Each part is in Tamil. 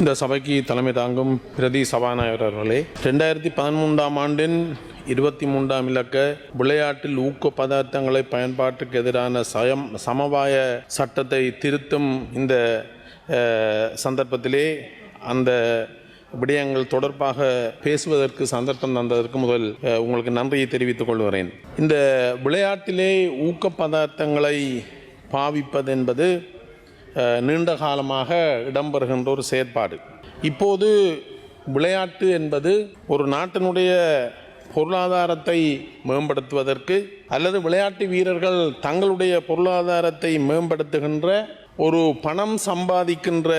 இந்த சபைக்கு தலைமை தாங்கும் பிரதி சபாநாயகர் அவர்களே ரெண்டாயிரத்தி பதிமூன்றாம் ஆண்டின் இருபத்தி மூன்றாம் இலக்க விளையாட்டில் ஊக்க பதார்த்தங்களை பயன்பாட்டுக்கு எதிரான சயம் சமவாய சட்டத்தை திருத்தும் இந்த சந்தர்ப்பத்திலே அந்த விடயங்கள் தொடர்பாக பேசுவதற்கு சந்தர்ப்பம் தந்ததற்கு முதல் உங்களுக்கு நன்றியை தெரிவித்துக் கொள்கிறேன். இந்த விளையாட்டிலே ஊக்க பதார்த்தங்களை பாவிப்பது என்பது நீண்ட காலமாக இடம்பெறுகின்ற ஒரு செயற்பாடு. இப்போது விளையாட்டு என்பது ஒரு நாட்டினுடைய பொருளாதாரத்தை மேம்படுத்துவதற்கு அல்லது விளையாட்டு வீரர்கள் தங்களுடைய பொருளாதாரத்தை மேம்படுத்துகின்ற ஒரு பணம் சம்பாதிக்கின்ற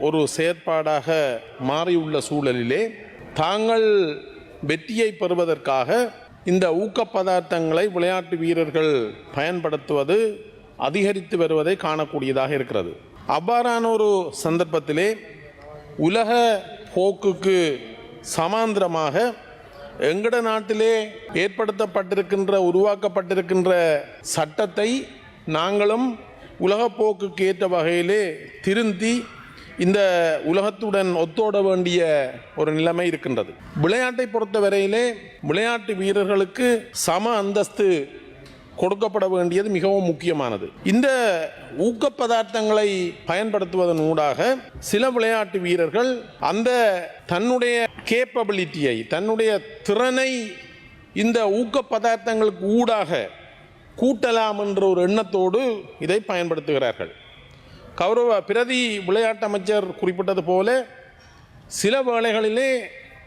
ஒரு செயற்பாடாக மாறியுள்ள சூழலிலே தாங்கள் வெற்றியை பெறுவதற்காக இந்த ஊக்க பதார்த்தங்களை விளையாட்டு வீரர்கள் பயன்படுத்துவது அதிகரித்து வருவதை காணக்கூடியதாக இருக்கிறது. அவ்வாறான ஒரு சந்தர்ப்பத்திலே உலக போக்குக்கு சமாந்திரமாக எங்கட நாட்டிலே ஏற்படுத்தப்பட்டிருக்கின்ற உருவாக்கப்பட்டிருக்கின்ற சட்டத்தை நாங்களும் உலகப்போக்குக்கு ஏற்ற வகையிலே திருந்தி இந்த உலகத்துடன் ஒத்தோட வேண்டிய ஒரு நிலைமை இருக்கின்றது. விளையாட்டை பொறுத்தவரையிலே விளையாட்டு வீரர்களுக்கு சம அந்தஸ்து கொடுக்கப்பட வேண்டியது மிகவும் முக்கியமானது. இந்த ஊக்க பதார்த்தங்களை பயன்படுத்துவதன் ஊடாக சில விளையாட்டு வீரர்கள் அந்த தன்னுடைய கேப்பபிலிட்டியை தன்னுடைய திறனை இந்த ஊக்க பதார்த்தங்களுக்கு ஊடாக கூட்டலாம் என்ற ஒரு எண்ணத்தோடு இதை பயன்படுத்துகிறார்கள். கௌரவ பிரதி விளையாட்டு அமைச்சர் குறிப்பிட்டது போல சில வேளைகளிலே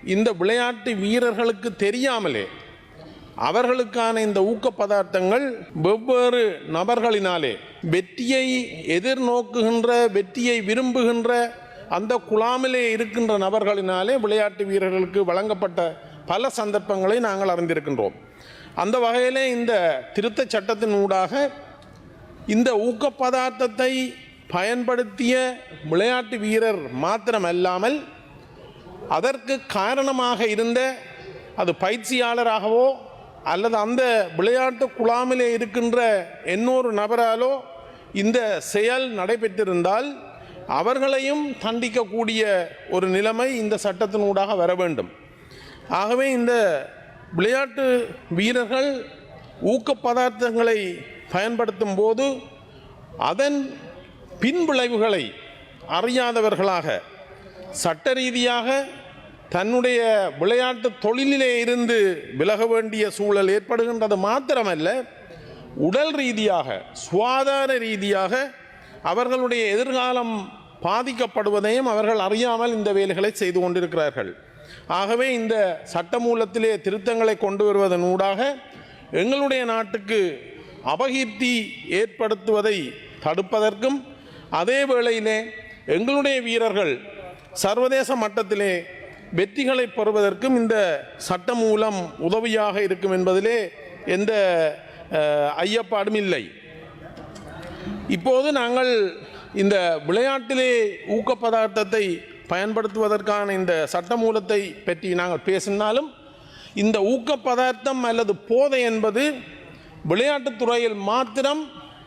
இந்த விளையாட்டு வீரர்களுக்கு தெரியாமலே அவர்களுக்கான இந்த ஊக்க பதார்த்தங்கள் வெவ்வேறு நபர்களினாலே வெற்றியை எதிர்நோக்குகின்ற வெற்றியை விரும்புகின்ற அந்த குழாமிலே இருக்கின்ற நபர்களினாலே விளையாட்டு வீரர்களுக்கு வழங்கப்பட்ட பல சந்தர்ப்பங்களை நாங்கள் அறிந்திருக்கின்றோம். அந்த வகையிலே இந்த திருத்தச் சட்டத்தின் ஊடாக இந்த ஊக்க பதார்த்தத்தை பயன்படுத்திய விளையாட்டு வீரர் மாத்திரமல்லாமல் அதற்கு காரணமாக இருந்த அது பயிற்சியாளராகவோ அல்லது அந்த விளையாட்டு குழாமிலே இருக்கின்ற இன்னொரு நபராலோ இந்த செயல் நடைபெற்றிருந்தால் அவர்களையும் தண்டிக்கக்கூடிய ஒரு நிலைமை இந்த சட்டத்தினூடாக வர வேண்டும். ஆகவே இந்த விளையாட்டு வீரர்கள் ஊக்க பதார்த்தங்களை பயன்படுத்தும் போது அதன் பின்விளைவுகளை அறியாதவர்களாக சட்ட ரீதியாக தன்னுடைய விளையாட்டு தொழிலிலே இருந்து விலக வேண்டிய சூழல் ஏற்படுகின்றது மாத்திரமல்ல உடல் ரீதியாக சுவாதார ரீதியாக அவர்களுடைய எதிர்காலம் பாதிக்கப்படுவதையும் அவர்கள் அறியாமல் இந்த வேலைகளை செய்து கொண்டிருக்கிறார்கள். ஆகவே இந்த சட்டமூலத்திலே திருத்தங்களை கொண்டு வருவதன் ஊடாக எங்களுடைய நாட்டுக்கு அபகீர்த்தி ஏற்படுத்துவதை தடுப்பதற்கும் அதே வேளையிலே எங்களுடைய வீரர்கள் சர்வதேச மட்டத்திலே வெற்றிகளை பெறுவதற்கும் இந்த சட்டம் மூலம் உதவியாக இருக்கும் என்பதிலே எந்த ஐயப்பாடும் இல்லை. இப்போது நாங்கள் இந்த விளையாட்டிலே ஊக்க பதார்த்தத்தை பயன்படுத்துவதற்கான இந்த சட்டமூலத்தை பற்றி நாங்கள் பேசினாலும் இந்த ஊக்க பதார்த்தம் அல்லது போதை என்பது விளையாட்டுத்துறையில் மாத்திரம்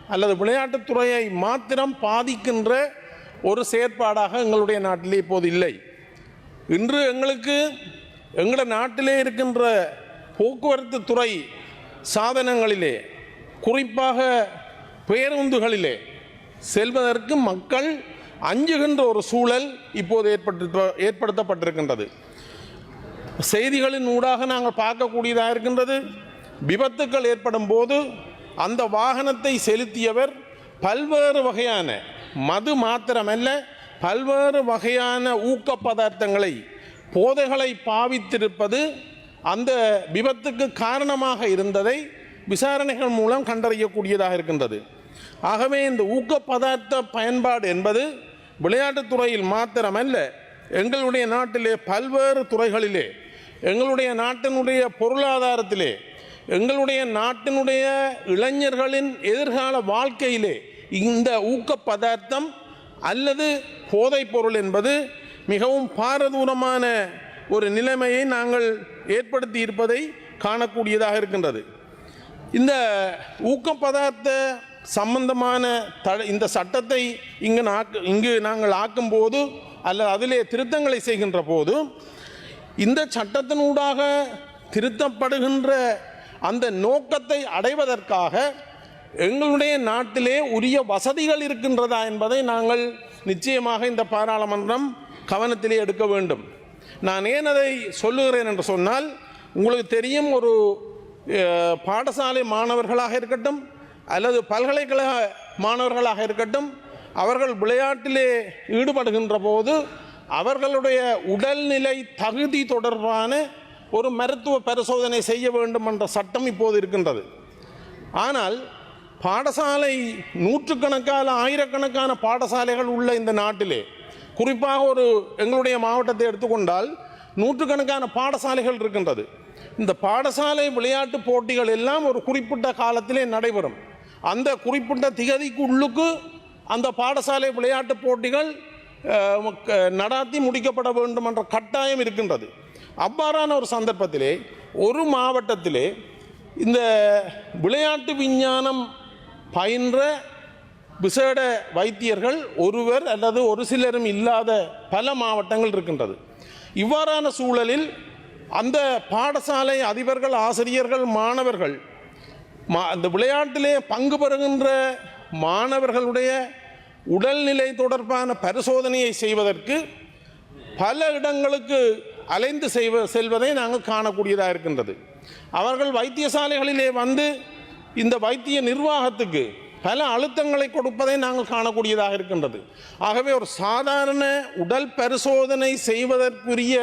அல்லது விளையாட்டுத்துறையை மாத்திரம் பாதிக்கின்ற ஒரு செயற்பாடாக எங்களுடைய நாட்டிலே இப்போது இல்லை. இன்று எங்களுக்கு எங்களோட நாட்டிலே இருக்கின்ற போக்குவரத்து துறை சாதனங்களிலே குறிப்பாக பேருந்துகளிலே செல்வதற்கு மக்கள் அஞ்சுகின்ற ஒரு சூழல் இப்போது ஏற்பட்டு ஏற்படுத்தப்பட்டிருக்கின்றது. செய்திகளின் ஊடாக நாங்கள் பார்க்கக்கூடியதாக இருக்கின்றது விபத்துக்கள் ஏற்படும் போது அந்த வாகனத்தை செலுத்தியவர் பல்வேறு வகையான மது மாத்திரமல்ல பல்வேறு வகையான ஊக்க பதார்த்தங்களை போதைகளை பாவித்திருப்பது அந்த விபத்துக்கு காரணமாக இருந்ததை விசாரணைகள் மூலம் கண்டறியக்கூடியதாக இருக்கின்றது. ஆகவே இந்த ஊக்க பதார்த்த பயன்பாடு என்பது விளையாட்டுத்துறையில் மாத்திரமல்ல எங்களுடைய நாட்டிலே பல்வேறு துறைகளிலே எங்களுடைய நாட்டினுடைய பொருளாதாரத்திலே எங்களுடைய நாட்டினுடைய இளைஞர்களின் எதிர்கால வாழ்க்கையிலே இந்த ஊக்க பதார்த்தம் அல்லது போதைப் பொருள் என்பது மிகவும் பாரதூரமான ஒரு நிலைமையை நாங்கள் ஏற்படுத்தி இருப்பதை காணக்கூடியதாக இருக்கின்றது. இந்த ஊக்க பதார்த்த சம்பந்தமான த இந்த சட்டத்தை இங்கு நாக்கு இங்கு நாங்கள் ஆக்கும்போது அல்லது அதிலே திருத்தங்களை செய்கின்ற போது இந்த சட்டத்தினூடாக திருத்தப்படுகின்ற அந்த நோக்கத்தை அடைவதற்காக எங்களுடைய நாட்டிலே உரிய வசதிகள் இருக்கின்றதா என்பதை நாங்கள் நிச்சயமாக இந்த பாராளுமன்றம் கவனத்திலே எடுக்க வேண்டும். நான் ஏன் அதை சொல்லுகிறேன் என்று சொன்னால் உங்களுக்கு தெரியும் ஒரு பாடசாலை மாணவர்களாக இருக்கட்டும் அல்லது பல்கலைக்கழக மாணவர்களாக இருக்கட்டும் அவர்கள் விளையாட்டிலே ஈடுபடுகின்ற போது அவர்களுடைய உடல்நிலை தகுதி தொடர்பான ஒரு மருத்துவ பரிசோதனை செய்ய வேண்டும் என்ற சட்டம் இப்போது இருக்கின்றது. ஆனால் பாடசாலை நூற்றுக்கணக்கான ஆயிரக்கணக்கான பாடசாலைகள் உள்ள இந்த நாட்டிலே குறிப்பாக ஒரு எங்களுடைய மாவட்டத்தை எடுத்துக்கொண்டால் நூற்றுக்கணக்கான பாடசாலைகள் இருக்கின்றது. இந்த பாடசாலை விளையாட்டு போட்டிகள் எல்லாம் ஒரு குறிப்பிட்ட காலத்திலே நடைபெறும். அந்த குறிப்பிட்ட திகதிக்கு உள்ளுக்கு அந்த பாடசாலை விளையாட்டு போட்டிகள் நடாத்தி முடிக்கப்பட வேண்டும் என்ற கட்டாயம் இருக்கின்றது. அவ்வாறான ஒரு சந்தர்ப்பத்திலே ஒரு மாவட்டத்திலே இந்த விளையாட்டு விஞ்ஞானம் பயின்ற விசேட வைத்தியர்கள் ஒருவர் அல்லது ஒரு சிலரும் இல்லாத பல மாவட்டங்கள் இருக்கின்றது. இவ்வாறான சூழலில் அந்த பாடசாலை அதிபர்கள் ஆசிரியர்கள் மாணவர்கள் மா அந்த விளையாட்டிலே பங்கு பெறுகின்ற மாணவர்களுடைய உடல்நிலை தொடர்பான பரிசோதனையை செய்வதற்கு பல இடங்களுக்கு அலைந்து செய்வ செல்வதை நாங்கள் காணக்கூடியதாக இருக்கின்றது. அவர்கள் வைத்தியசாலைகளிலே வந்து இந்த வைத்திய நிர்வாகத்துக்கு பல அழுத்தங்களை கொடுப்பதை நாங்கள் காணக்கூடியதாக இருக்கின்றது. ஆகவே ஒரு சாதாரண உடல் பரிசோதனை செய்வதற்குரிய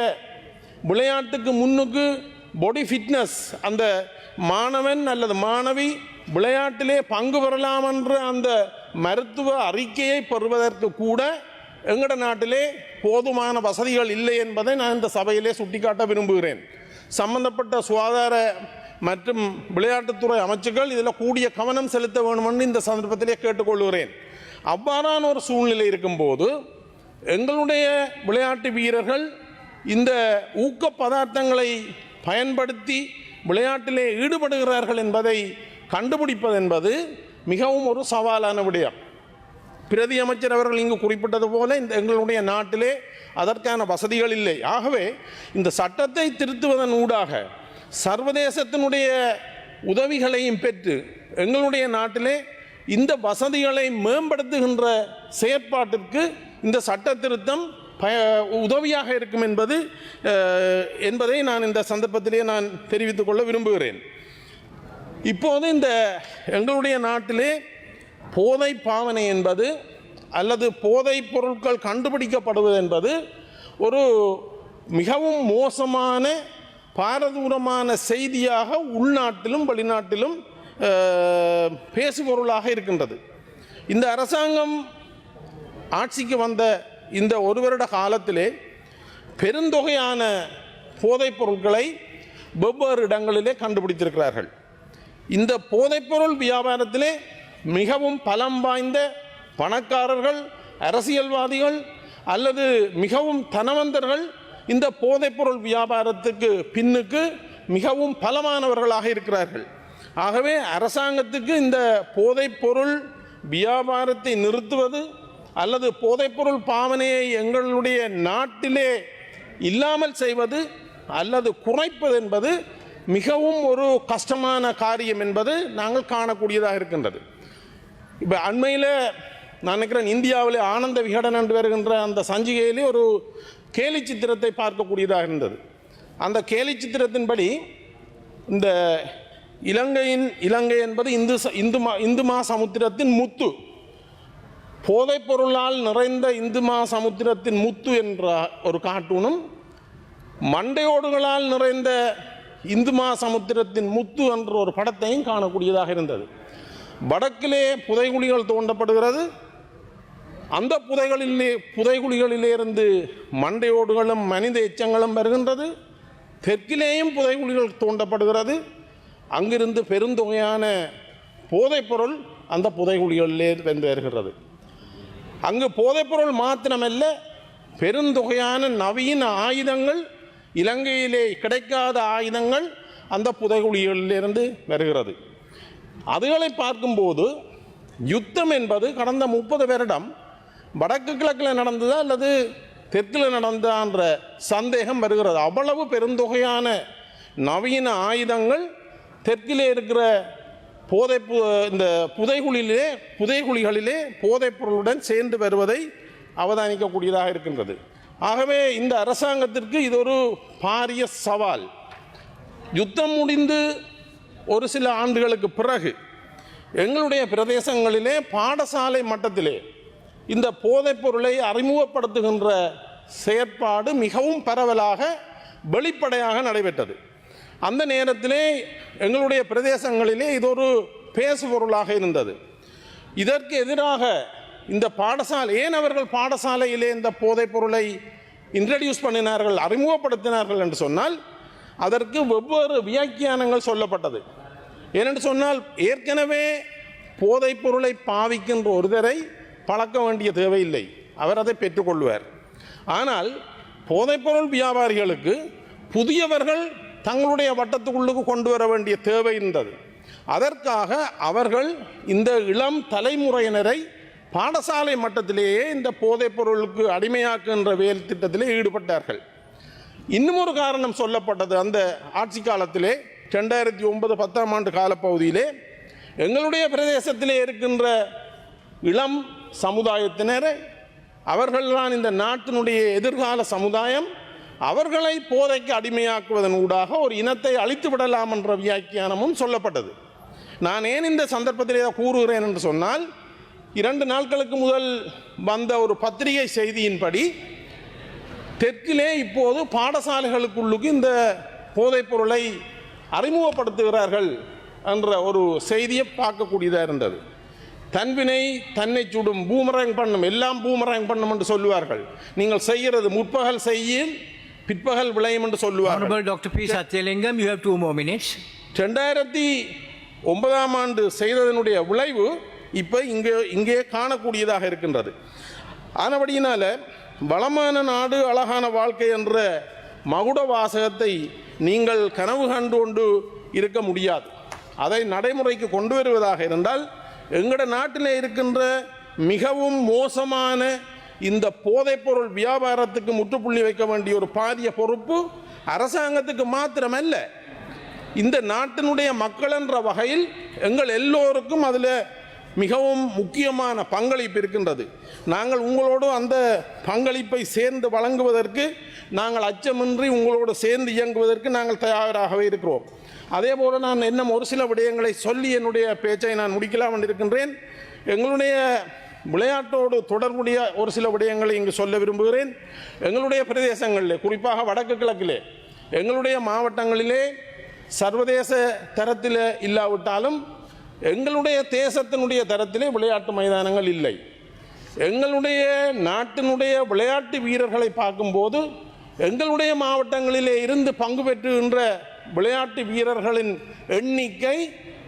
விளையாட்டுக்கு முன்னுக்கு பாடி ஃபிட்னஸ் அந்த மாணவன் அல்லது மாணவி விளையாட்டிலே பங்கு பெறலாம் என்ற அந்த மருத்துவ அறிக்கையை பெறுவதற்கு கூட எங்கட நாட்டிலே போதுமான வசதிகள் இல்லை என்பதை நான் இந்த சபையிலே சுட்டிக்காட்ட விரும்புகிறேன். சம்பந்தப்பட்ட சுகாதார மற்றும் விளையாட்டுத்துறை அமைச்சுகள் இதில் கூடிய கவனம் செலுத்த வேண்டுமென்று இந்த சந்தர்ப்பத்திலே கேட்டுக்கொள்கிறேன். அவ்வாறான ஒரு சூழ்நிலை இருக்கும்போது எங்களுடைய விளையாட்டு வீரர்கள் இந்த ஊக்க பதார்த்தங்களை பயன்படுத்தி விளையாட்டிலே ஈடுபடுகிறார்கள் என்பதை கண்டுபிடிப்பது என்பது மிகவும் ஒரு சவாலான விடயம். பிரதி அமைச்சர் அவர்கள் இங்கு குறிப்பிட்டது போல இந்த எங்களுடைய நாட்டிலே அதற்கான வசதிகள் இல்லை. ஆகவே இந்த சட்டத்தை திருத்துவதன் ஊடாக சர்வதேசத்தினுடைய உதவிகளையும் பெற்று எங்களுடைய நாட்டிலே இந்த வசதிகளை மேம்படுத்துகின்ற செயற்பாட்டிற்கு இந்த சட்ட திருத்தம் பய உதவியாக இருக்கும் என்பது என்பதை நான் இந்த சந்தர்ப்பத்திலே நான் தெரிவித்துக் கொள்ள விரும்புகிறேன். இப்போது இந்த எங்களுடைய நாட்டிலே போதை பாவனை என்பது அல்லது போதைப் பொருட்கள் கண்டுபிடிக்கப்படுவது என்பது ஒரு மிகவும் மோசமான பாரதூரமான செய்தியாக உள்நாட்டிலும் வெளிநாட்டிலும் பேசுபொருளாக இருக்கின்றது. இந்த அரசாங்கம் ஆட்சிக்கு வந்த இந்த ஒரு வருட காலத்திலே பெருந்தொகையான போதைப் பொருட்களை வெவ்வேறு இடங்களிலே கண்டுபிடித்திருக்கிறார்கள். இந்த போதைப்பொருள் வியாபாரத்திலே மிகவும் பலம் வாய்ந்த பணக்காரர்கள் அரசியல்வாதிகள் அல்லது மிகவும் தனவந்தர்கள் இந்த போதைப்பொருள் வியாபாரத்துக்கு பின்னுக்கு மிகவும் பலமானவர்களாக இருக்கிறார்கள். ஆகவே அரசாங்கத்துக்கு இந்த போதைப்பொருள் வியாபாரத்தை நிறுத்துவது அல்லது போதைப்பொருள் பாவனையை எங்களுடைய நாட்டிலே இல்லாமல் செய்வது அல்லது குறைப்பது என்பது மிகவும் ஒரு கஷ்டமான காரியம் என்பது நாங்கள் காணக்கூடியதாக இருக்கின்றது. இப்போ அண்மையில் நான் நினைக்கிறேன் இந்தியாவிலே ஆனந்த விகடன் என்று வருகின்ற அந்த சஞ்சிகையிலே ஒரு கேலி சித்திரத்தை பார்க்கக்கூடியதாக இருந்தது. அந்த கேலி சித்திரத்தின்படி இந்த இலங்கையின் இலங்கை என்பது இந்து ச- இந்து மா இந்து மா சமுத்திரத்தின் முத்து. போதைப் பொருளால் நிறைந்த இந்து மா சமுத்திரத்தின் முத்து என்ற ஒரு கார்ட்டூனும் மண்டையோடுகளால் நிறைந்த இந்து மா சமுத்திரத்தின் முத்து என்ற ஒரு படத்தையும் காணக்கூடியதாக இருந்தது. வடக்கிலே புதைகுழிகள் தோண்டப்படுகிறது அந்த புதைகளிலே புதைகுழிகளிலிருந்து மண்டையோடுகளும் மனித எச்சங்களும் வருகின்றது. தெற்கிலேயும் புதைகுழிகள் தோண்டப்படுகிறது. அங்கிருந்து பெருந்தொகையான போதைப்பொருள் அந்த புதைகுழிகளிலே வந்து வருகிறது. அங்கு போதைப்பொருள் மாத்திரமல்ல பெருந்தொகையான நவீன ஆயுதங்கள் இலங்கையிலே கிடைக்காத ஆயுதங்கள் அந்த புதைகுழிகளிலிருந்து வருகிறது. அதுகளை பார்க்கும்போது யுத்தம் என்பது கடந்த முப்பது வருடம் வடக்கு கிழக்கில் நடந்ததா அல்லது தெற்கில் நடந்தான்ற சந்தேகம் வருகிறது. அவ்வளவு பெருந்தொகையான நவீன ஆயுதங்கள் தெற்கிலே இருக்கிற போதை பு- இந்த புதைகுழிலே புதைகுழிகளிலே போதைப் பொருளுடன் சேர்ந்து வருவதை அவதானிக்கக்கூடியதாக இருக்கின்றது. ஆகவே இந்த அரசாங்கத்திற்கு இது ஒரு பாரிய சவால். யுத்தம் முடிந்து ஒரு சில ஆண்டுகளுக்கு பிறகு எங்களுடைய பிரதேசங்களிலே பாடசாலை மட்டத்திலே இந்த போதைப் பொருளை அறிமுகப்படுத்துகின்ற செயற்பாடு மிகவும் பரவலாக வெளிப்படையாக நடைபெற்றது. அந்த நேரத்திலே எங்களுடைய பிரதேசங்களிலே இது ஒரு பேசுபொருளாக இருந்தது. இதற்கு எதிராக இந்த பாடசாலை ஏன் அவர்கள் பாடசாலையிலே இந்த போதைப் பொருளை இன்ட்ரடியூஸ் பண்ணினார்கள் அறிமுகப்படுத்தினார்கள் என்று சொன்னால் அதற்கு வெவ்வேறு வியாக்கியானங்கள் சொல்லப்பட்டது. ஏனென்று சொன்னால் ஏற்கனவே போதைப் பொருளை பாவிக்கின்ற ஒருதரை பழக்க வேண்டிய தேவையில்லை. அவர் அதை பெற்றுக்கொள்வார். ஆனால் போதைப்பொருள் வியாபாரிகளுக்கு புதியவர்கள் தங்களுடைய வட்டத்துக்குள்ளுக்கு கொண்டு வர வேண்டிய தேவை இருந்தது. அதற்காக அவர்கள் இந்த இளம் தலைமுறையினரை பாடசாலை மட்டத்திலேயே இந்த போதைப் பொருளுக்கு அடிமையாக்குகின்ற வேல் திட்டத்திலே ஈடுபட்டார்கள். இன்னும் ஒரு காரணம் சொல்லப்பட்டது. அந்த ஆட்சி காலத்திலே ரெண்டாயிரத்தி ஒன்பது பத்தாம் ஆண்டு காலப்பகுதியிலே எங்களுடைய பிரதேசத்திலே இருக்கின்ற இளம் சமுதாயத்தினரை அவர்கள்தான் இந்த நாட்டினுடைய எதிர்கால சமுதாயம். அவர்களை போதைக்கு அடிமையாக்குவதன் ஊடாக ஒரு இனத்தை அழித்து விடலாம் என்ற வியாக்கியானமும் சொல்லப்பட்டது. நான் ஏன் இந்த சந்தர்ப்பத்திலே கூறுகிறேன் என்று சொன்னால் இரண்டு நாட்களுக்கு முதல் வந்த ஒரு பத்திரிகை செய்தியின்படி தெற்கிலே இப்போது பாடசாலைகளுக்குள்ளுக்கு இந்த போதைப் பொருளை அறிமுகப்படுத்துகிறார்கள் என்ற ஒரு செய்தியை பார்க்கக்கூடியதாக இருந்தது. தன்வினை தன்னை சுடும் பூமரங் பண்ணும் எல்லாம் பூமரங் பண்ணும் என்று சொல்லுவார்கள் நீங்கள் செய்கிறது முற்பகல் செய்யில் பிற்பகல் விளையும் என்று சொல்லுவார்கள் Dr. P. Satyalingam, you have two more minutes. ரெண்டாயிரத்தி ஒன்பதாம் ஆண்டு செய்ததனுடைய விளைவு இப்போ இங்கே இங்கே காணக்கூடியதாக இருக்கின்றது ஆனபடியினால வளமான நாடு அழகான வாழ்க்கை என்ற மகுட வாசகத்தை நீங்கள் கனவு கண்டு கொண்டு இருக்க முடியாது அதை நடைமுறைக்கு கொண்டு வருவதாக இருந்தால் எங்கட நாட்டில் இருக்கின்ற மிகவும் மோசமான இந்த போதைப்பொருள் வியாபாரத்துக்கு முற்றுப்புள்ளி வைக்க வேண்டிய ஒரு பாரிய பொறுப்பு அரசாங்கத்துக்கு மாத்திரமல்ல. இந்த நாட்டினுடைய மக்கள் என்ற வகையில் எங்கள் எல்லோருக்கும் அதில் மிகவும் முக்கியமான பங்களிப்பு இருக்கின்றது. நாங்கள் உங்களோடு அந்த பங்களிப்பை சேர்ந்து வழங்குவதற்கு நாங்கள் அச்சமின்றி உங்களோடு சேர்ந்து இயங்குவதற்கு நாங்கள் தயாராகவே இருக்கிறோம். அதே போல் நான் இன்னும் ஒரு சில விடயங்களை சொல்லி என்னுடைய பேச்சை நான் முடிக்கலாம் இருக்கின்றேன். எங்களுடைய விளையாட்டோடு தொடர்புடைய ஒரு சில விடயங்களை இங்கு சொல்ல விரும்புகிறேன். எங்களுடைய பிரதேசங்களிலே குறிப்பாக வடக்கு கிழக்கிலே எங்களுடைய மாவட்டங்களிலே சர்வதேச தரத்தில் இல்லாவிட்டாலும் எங்களுடைய தேசத்தினுடைய தரத்திலே விளையாட்டு மைதானங்கள் இல்லை. எங்களுடைய நாட்டினுடைய விளையாட்டு வீரர்களை பார்க்கும்போது எங்களுடைய மாவட்டங்களிலே இருந்து பங்கு பெற்றுகின்ற விளையாட்டு வீரர்களின் எண்ணிக்கை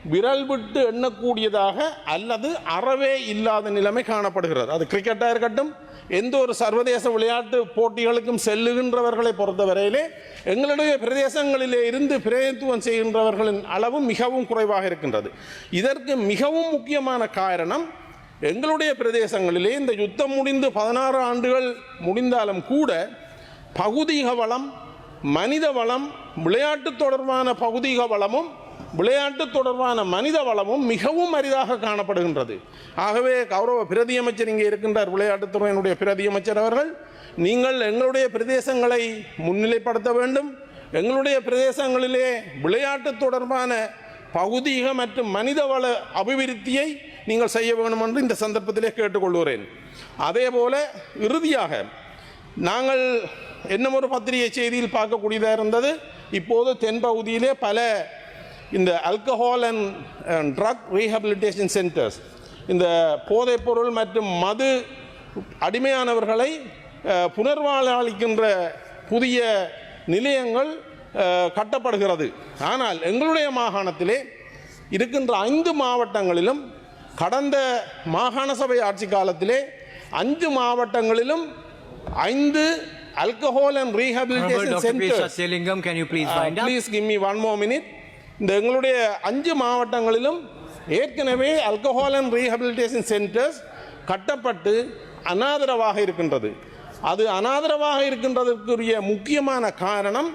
விரல் விட்டு எண்ணக்கூடியதாக அல்லது அறவே இல்லாத நிலைமை காணப்படுகிறது. அது கிரிக்கெட்டாக இருக்கட்டும் எந்த ஒரு சர்வதேச விளையாட்டு போட்டிகளுக்கும் செல்லுகின்றவர்களை பொறுத்தவரையிலே எங்களுடைய பிரதேசங்களிலே இருந்து பிரதித்துவம் செய்கின்றவர்களின் அளவு மிகவும் குறைவாக இருக்கின்றது. இதற்கு மிகவும் முக்கியமான காரணம் எங்களுடைய பிரதேசங்களிலே இந்த யுத்தம் முடிந்து பதினாறு ஆண்டுகள் முடிந்தாலும் கூட பகுதிக வளம் மனித வளம் விளையாட்டு தொடர்பான பகுதிக வளமும் விளையாட்டு தொடர்பான மனித வளமும் மிகவும் அரிதாக காணப்படுகின்றது. ஆகவே கௌரவ பிரதி அமைச்சர் இங்கே இருக்கின்றார் விளையாட்டுத்துறையினுடைய பிரதி அமைச்சர் அவர்கள். நீங்கள் எங்களுடைய பிரதேசங்களை முன்னிலைப்படுத்த வேண்டும். எங்களுடைய பிரதேசங்களிலே விளையாட்டு தொடர்பான பகுதிக மற்றும் மனிதவள அபிவிருத்தியை நீங்கள் செய்ய வேண்டும் என்று இந்த சந்தர்ப்பத்திலே கேட்டுக்கொள்கிறேன். அதே போல இறுதியாக நாங்கள் என்னமொரு பத்திரிகை செய்தியில் பார்க்கக்கூடியதாக இருந்தது. இப்போது தென்பகுதியிலே பல இந்த alcohol and drug rehabilitation centres இந்த போதைப்பொருள் மற்றும் மது அடிமையானவர்களை அஹ், புனர்வாழ்வளிக்கின்ற புதிய நிலையங்கள் கட்டப்படுகிறது ஆனால் எங்களுடைய மாகாணத்திலே இருக்கின்ற ஐந்து மாவட்டங்களிலும் கடந்த மாகாண சபை ஆட்சி காலத்திலே அஞ்சு மாவட்டங்களிலும் ஐந்து alcohol and Honorable rehabilitation Dr. P. Centres Satyalingam, can you please? Please minute இந்த எங்களுடைய அஞ்சு மாவட்டங்களிலும் ஏற்கனவே அல்கஹால் அண்ட் ரீஹபிலிட்டேஷன் சென்டர்ஸ் கட்டப்பட்டு அனாதரவாக இருக்கின்றது. அது அனாதரவாக இருக்கின்றதற்குரிய முக்கியமான காரணம்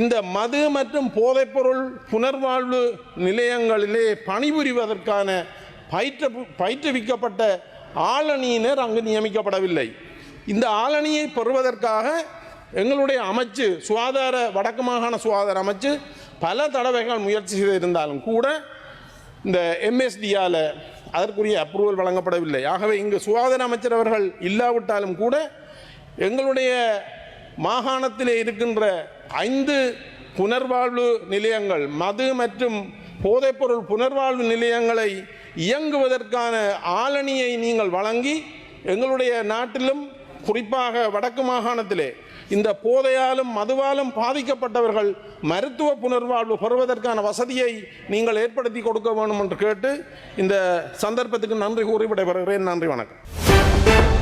இந்த மது மற்றும் போதைப்பொருள் புனர்வாழ்வு நிலையங்களிலே பணிபுரிவதற்கான பயிற்ற பயிற்றுவிக்கப்பட்ட ஆளணியினர் அங்கு நியமிக்கப்படவில்லை. இந்த ஆளணியை பெறுவதற்காக எங்களுடைய அமைச்சு சுகாதார வடக்கு மாகாண சுகாதார அமைச்சு பல தடவைகள் முயற்சி செய்திருந்தாலும் கூட இந்த எம்எஸ்டியால் அதற்குரிய அப்ரூவல் வழங்கப்படவில்லை. ஆகவே இங்கு சுகாதார அமைச்சர் அவர்கள் இல்லாவிட்டாலும் கூட எங்களுடைய மாகாணத்திலே இருக்கின்ற ஐந்து புனர்வாழ்வு நிலையங்கள் மது மற்றும் போதைப்பொருள் புனர்வாழ்வு நிலையங்களை இயங்குவதற்கான ஆளணியை நீங்கள் வழங்கி எங்களுடைய நாட்டிலும் குறிப்பாக வடக்கு மாகாணத்திலே இந்த போதையாலும் மதுவாலும் பாதிக்கப்பட்டவர்கள் மருத்துவ புனர்வாழ்வு பெறுவதற்கான வசதியை நீங்கள் ஏற்படுத்தி கொடுக்க வேண்டும் என்று கேட்டு இந்த சந்தர்ப்பத்துக்கு நன்றி கூறி விடைபெறுகிறேன். நன்றி வணக்கம்.